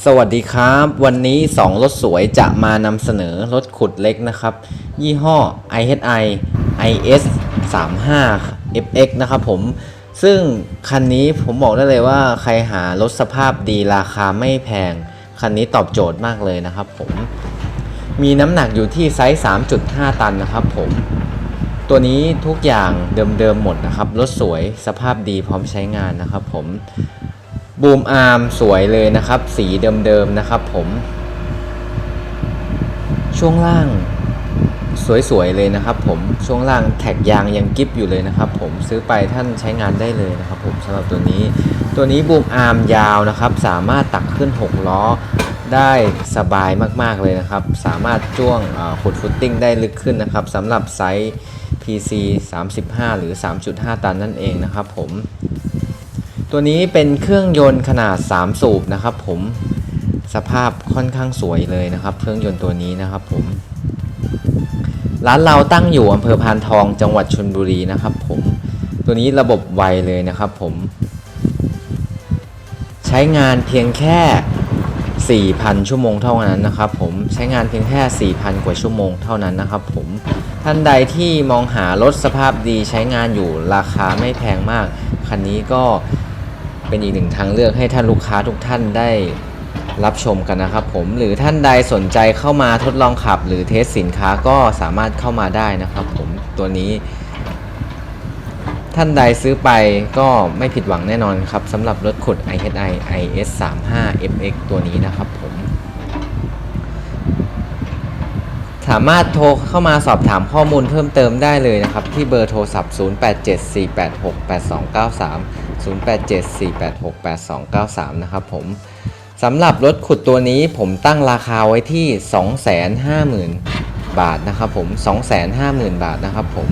สวัสดีครับ วันนี้ 2 รถสวยจะมานำเสนอรถขุดเล็กนะครับ ยี่ห้อ IHI IS 35 FX นะครับผม ซึ่งคันนี้ผมบอกได้เลยว่าใครหารถสภาพดีราคาไม่แพง คันนี้ตอบโจทย์มากเลยนะครับผม มีน้ำหนักอยู่ที่ไซส์ 3.5 ตันนะครับผม ตัวนี้ทุกอย่างเดิมๆหมดนะครับ รถสวยสภาพดีพร้อมใช้งานนะครับผม บูมอาร์มสวยเลยนะครับ สีเดิมๆนะครับผม ช่วงล่างสวยๆเลยนะครับ ผมช่วงล่างแท็กยางยังกิฟอยู่เลยนะครับ ผมซื้อไปท่านใช้งานได้เลยนะครับ ผมสำหรับตัวนี้ ตัวนี้บูมอาร์มยาวนะครับ สามารถตักขึ้น 6 ล้อได้สบายมากๆเลยนะครับ สามารถจ้วงขุดฟุตติ้งได้ลึกขึ้นนะครับสำหรับไซส์ PC 35 หรือ 3.5 ตันนั่นเองนะครับ ผม ตัวนี้เป็นเครื่องยนต์ขนาด 3 สูบนะครับ ผมสภาพค่อนข้างสวยเลยนะครับ เครื่องยนต์ตัวนี้นะครับผม ร้านเราตั้งอยู่อำเภอพานทองจังหวัดชลบุรีนะครับผมตัวนี้ระบบไวเลยนะครับผม ใช้งานเพียงแค่ 4,000 ชั่วโมงเท่านั้นนะครับ ผมใช้งานเพียงแค่ 4,000 กว่าชั่วโมงเท่านั้นนะครับ ผมท่านใดที่มองหารถสภาพดีใช้งานอยู่ราคาไม่แพงมาก คันนี้ก็ เป็นอีกหนึ่งทางเลือกให้ท่านลูกค้าทุกท่านได้รับชมกันนะครับผมหรือท่านใดสนใจเข้ามาทดลองขับ หรือเทสสินค้าก็สามารถเข้ามาได้นะครับผมตัวนี้ ท่านใดซื้อไปก็ไม่ผิดหวังแน่นอนครับสำหรับรถขุด IHI IS 3 5 FX ตัวนี้นะครับผมสามารถโทรเข้ามาสอบถามข้อมูลเพิ่มเติมได้เลยนะครับ ที่เบอร์โทรศัพท์ 0874868293 0874868293 นะครับผมสำหรับรถขุดตัวนี้ผมตั้งราคาไว้ที่ 250,000 บาทนะครับผม 250,000 บาทนะครับผม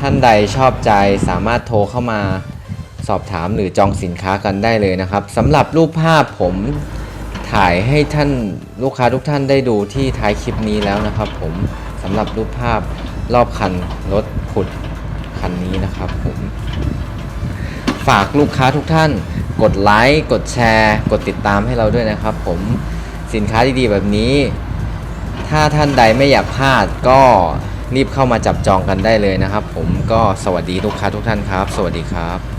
ท่านใดชอบใจสามารถโทรเข้ามาสอบถามหรือจองสินค้ากันได้เลยนะครับสำหรับรูปภาพผมถ่ายให้ท่านลูกค้าทุกท่านได้ดูที่ท้ายคลิปนี้แล้วนะครับ ผมสำหรับรูปภาพรอบคันรถขุดคันนี้นะครับผม ฝากลูกค้าทุกท่าน กดไลค์กดแชร์ กดติดตามให้เราด้วยนะครับ ผมสินค้าดีๆแบบนี้ ถ้าท่านใดไม่อยากพลาดก็รีบเข้ามาจับจองกันได้เลยนะครับ ผมก็สวัสดีลูกค้าทุกท่านครับ สวัสดีครับ